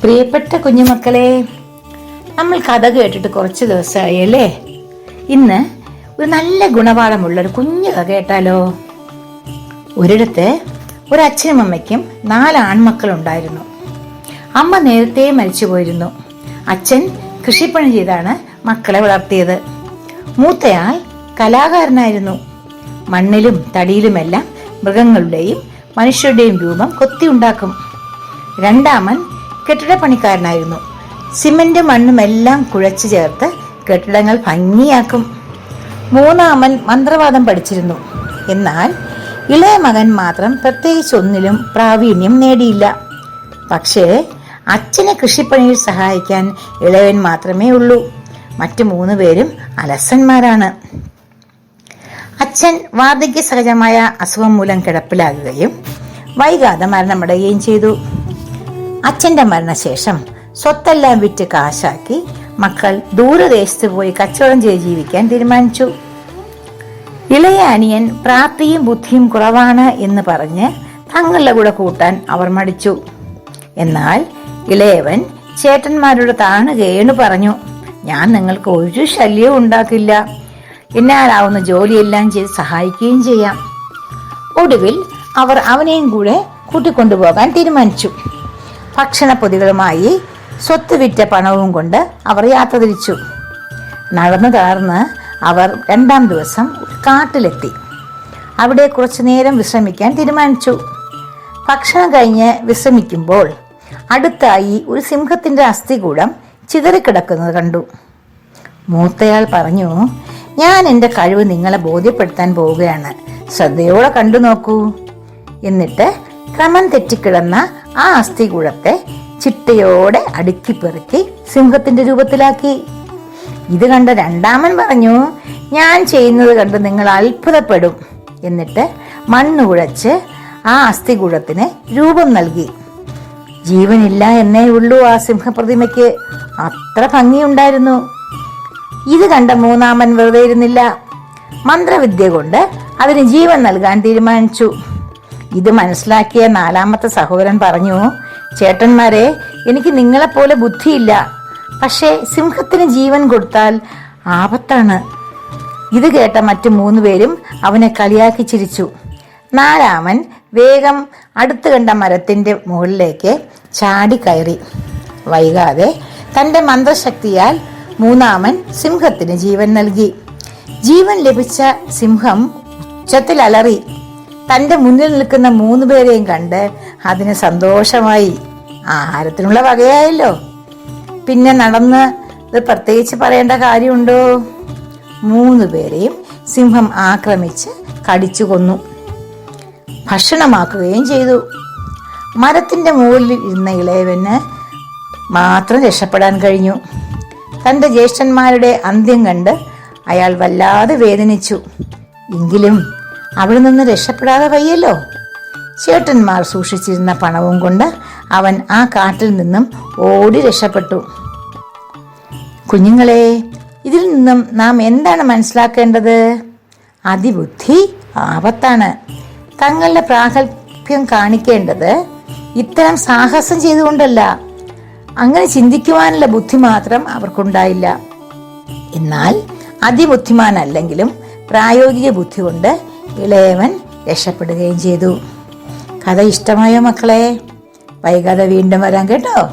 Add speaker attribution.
Speaker 1: പ്രിയപ്പെട്ട കുഞ്ഞുമക്കളെ നമ്മൾ കഥ കേട്ടിട്ട് കുറച്ച് ദിവസമായി അല്ലേ ഇന്ന് ഒരു നല്ല ഗുണപാഠമുള്ള ഒരു കുഞ്ഞു കഥ കേട്ടാലോ? ഒരിടത്ത് ഒരു അച്ഛനും അമ്മയ്ക്കും നാല് ആൺമക്കളുണ്ടായിരുന്നു. അമ്മ നേരത്തെ മരിച്ചു പോയിരുന്നു. അച്ഛൻ കൃഷിപ്പണി ചെയ്താണ് മക്കളെ വളർത്തിയത്. മൂത്തയാൾ കലാകാരനായിരുന്നു. മണ്ണിലും തടിയിലുമെല്ലാം മൃഗങ്ങളുടെയും മനുഷ്യരുടെയും രൂപം കൊത്തിയുണ്ടാക്കും. രണ്ടാമൻ കെട്ടിടപ്പണിക്കാരനായിരുന്നു സിമന്റും മണ്ണും എല്ലാം കുഴച്ചു ചേർത്ത് കെട്ടിടങ്ങൾ ഭംഗിയാക്കും. മൂന്നാമൻ മന്ത്രവാദം പഠിച്ചിരുന്നു. എന്നാൽ ഇളയ മകൻ മാത്രം പ്രത്യേകിച്ച് ഒന്നിലും പ്രാവീണ്യം നേടിയില്ല. പക്ഷേ അച്ഛനെ കൃഷിപ്പണിയിൽ സഹായിക്കാൻ ഇളയവൻ മാത്രമേ ഉള്ളൂ. മറ്റു മൂന്ന് പേരും അലസന്മാരാണ്. അച്ഛൻ വാർദ്ധക്യ സഹജമായ അസുഖം മൂലം കിടപ്പിലാകുകയും വൈകാതെ മരണമടയുകയും ചെയ്തു. അച്ഛന്റെ മരണശേഷം സ്വത്തെല്ലാം വിറ്റ് കാശാക്കി മക്കൾ ദൂരദേശത്ത് പോയി കച്ചവടം ചെയ്ത് ജീവിക്കാൻ തീരുമാനിച്ചു. ഇളയ അനിയൻ പ്രാപ്തിയും ബുദ്ധിയും കുറവാണ് എന്ന് പറഞ്ഞ് തങ്ങളുടെ കൂടെ കൂട്ടാൻ അവർ മടിച്ചു. എന്നാൽ ഇളയവൻ ചേട്ടന്മാരുടെ താണ് കേണു പറഞ്ഞു ഞാൻ നിങ്ങൾക്ക് ഒരു ശല്യവും ഉണ്ടാക്കില്ല. എന്നാലാവുന്ന ജോലിയെല്ലാം ചെയ്ത് സഹായിക്കുകയും ചെയ്യാം. ഒടുവിൽ അവർ അവനെയും കൂടെ കൂട്ടിക്കൊണ്ടുപോകാൻ തീരുമാനിച്ചു. ഭക്ഷണപ്പൊതികളുമായി സ്വത്ത് വിറ്റ പണവും കൊണ്ട് അവർ യാത്ര തിരിച്ചു. നടന്നു തളർന്ന് അവർ രണ്ടാം ദിവസം കാട്ടിലെത്തി. അവിടെ കുറച്ചു നേരം വിശ്രമിക്കാൻ തീരുമാനിച്ചു. ഭക്ഷണം കഴിഞ്ഞ് വിശ്രമിക്കുമ്പോൾ അടുത്തായി ഒരു സിംഹത്തിന്റെ അസ്ഥികൂടം ചിതറിക്കിടക്കുന്നത് കണ്ടു. മൂത്തയാൾ പറഞ്ഞു ഞാൻ എന്റെ കഴിവ് നിങ്ങളെ ബോധ്യപ്പെടുത്താൻ പോവുകയാണ്. ശ്രദ്ധയോടെ കണ്ടു നോക്കൂ എന്നിട്ട് ക്രമം തെറ്റിക്കിടന്ന ആ അസ്ഥികൂടത്തെ ചിട്ടയോടെ അടുക്കി പെറുക്കി സിംഹത്തിന്റെ രൂപത്തിലാക്കി. ഇത് കണ്ട രണ്ടാമൻ പറഞ്ഞു ഞാൻ ചെയ്യുന്നത് കണ്ട് നിങ്ങൾ അത്ഭുതപ്പെടും എന്നിട്ട് മണ്ണ് കുഴച്ച് ആ അസ്ഥികൂടത്തിന് രൂപം നൽകി. ജീവനില്ല എന്നേ ഉള്ളൂ ആ സിംഹപ്രതിമയ്ക്ക്. അത്ര ഭംഗിയുണ്ടായിരുന്നു. ഇത് കണ്ട മൂന്നാമൻ വെറുതെ ഇരുന്നില്ല. മന്ത്രവിദ്യ കൊണ്ട് അതിന് ജീവൻ നൽകാൻ തീരുമാനിച്ചു. ഇത് മനസ്സിലാക്കിയ നാലാമത്തെ സഹോദരൻ പറഞ്ഞു ചേട്ടന്മാരെ എനിക്ക് നിങ്ങളെപ്പോലെ ബുദ്ധിയില്ല. പക്ഷേ സിംഹത്തിന് ജീവൻ കൊടുത്താൽ ആപത്താണ്. ഇത് കേട്ട മറ്റു മൂന്ന് പേരും അവനെ കളിയാക്കി ചിരിച്ചു. നാലാമൻ വേഗം അടുത്ത് കണ്ട മരത്തിന്റെ മുകളിലേക്ക് ചാടി കയറി. വൈകാതെ തന്റെ മന്ത്രശക്തിയാൽ മൂന്നാമൻ സിംഹത്തിന് ജീവൻ നൽകി. ജീവൻ ലഭിച്ച സിംഹം ഉച്ചത്തിൽ അലറി. തന്റെ മുന്നിൽ നിൽക്കുന്ന മൂന്ന് പേരെയും കണ്ട് അതിന് സന്തോഷമായി. ആഹാരത്തിനുള്ള വകയായല്ലോ. പിന്നെ നടന്ന് ഇത് പ്രത്യേകിച്ച് പറയേണ്ട കാര്യമുണ്ടോ? മൂന്ന് പേരെയും സിംഹം ആക്രമിച്ച് കടിച്ചു കൊന്നു. ഭക്ഷണമാക്കുകയും ചെയ്തു. മരത്തിന്റെ മുകളിൽ ഇരുന്ന ഇളയവന് മാത്രം രക്ഷപ്പെടാൻ കഴിഞ്ഞു. തന്റെ ജ്യേഷ്ഠന്മാരുടെ അന്ത്യം കണ്ട് അയാൾ വല്ലാതെ വേദനിച്ചു. എങ്കിലും അവിടെ നിന്ന് രക്ഷപ്പെടാതെ വയ്യല്ലോ. ചേട്ടന്മാർ സൂക്ഷിച്ചിരുന്ന പണവും കൊണ്ട് അവൻ ആ കാട്ടിൽ നിന്നും ഓടി രക്ഷപ്പെട്ടു. കുഞ്ഞുങ്ങളെ ഇതിൽ നിന്നും നാം എന്താണ് മനസ്സിലാക്കേണ്ടത്? അതിബുദ്ധി ആപത്താണ്. തങ്ങളുടെ പ്രാഗൽഭ്യം കാണിക്കേണ്ടത് ഇത്തരം സാഹസം ചെയ്തുകൊണ്ടല്ല. അങ്ങനെ ചിന്തിക്കുവാനുള്ള ബുദ്ധി മാത്രം അവർക്കുണ്ടായില്ല. എന്നാൽ അതിബുദ്ധിമാനല്ലെങ്കിലും പ്രായോഗിക ബുദ്ധി കൊണ്ട് ഇളയവൻ രക്ഷപ്പെടുകയും ചെയ്തു. കഥ ഇഷ്ടമായോ മക്കളെ? വൈകാതെ വീണ്ടും വരാം കേട്ടോ.